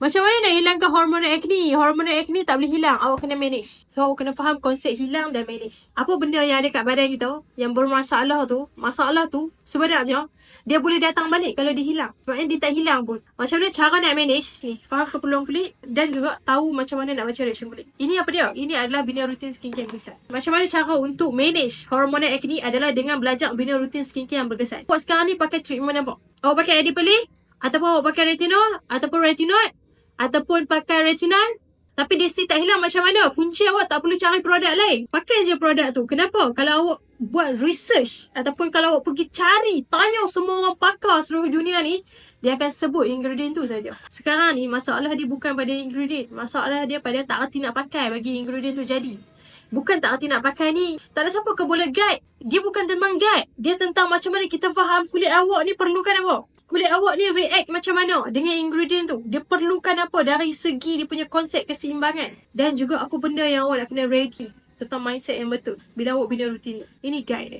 Macam mana nak hilangkan hormonal acne? Hormonal acne tak boleh hilang. Awak kena manage. So, awak kena faham konsep hilang dan manage. Apa benda yang ada kat badan kita yang bermasalah tu, masalah tu sebenarnya dia boleh datang balik kalau dia hilang. Sebenarnya dia tak hilang pun. Macam mana cara nak manage ni? Faham keperluan kulit dan juga tahu macam mana nak baca reaction kulit. Ini apa dia? Ini adalah bina rutin skincare yang berkesan. Macam mana cara untuk manage hormonal acne adalah dengan belajar bina rutin skincare yang berkesan. Awak sekarang ni pakai treatment apa? Awak pakai Adipeli? Ataupun awak pakai retinol? Ataupun retinol? Ataupun pakai retinol? Tapi dia still tak hilang macam mana? Punca awak tak perlu cari produk lain. Pakai je produk tu. Kenapa? Kalau awak buat research ataupun kalau awak pergi cari, tanya semua orang pakar seluruh dunia ni, dia akan sebut ingredient tu saja. Sekarang ni masalah dia bukan pada ingredient. Masalah dia pada tak erti nak pakai bagi ingredient tu jadi. Bukan tak erti nak pakai ni. Tak ada siapa ke boleh guide. Dia bukan tentang guide. Dia tentang macam mana kita faham kulit awak ni perlukan apa. Kulit awak ni react macam mana dengan ingredient tu. Dia perlukan apa dari segi dia punya konsep keseimbangan. Dan juga apa benda yang awak nak kena ready tentang mindset yang betul. Bila awak bina rutin. Ini guide dia.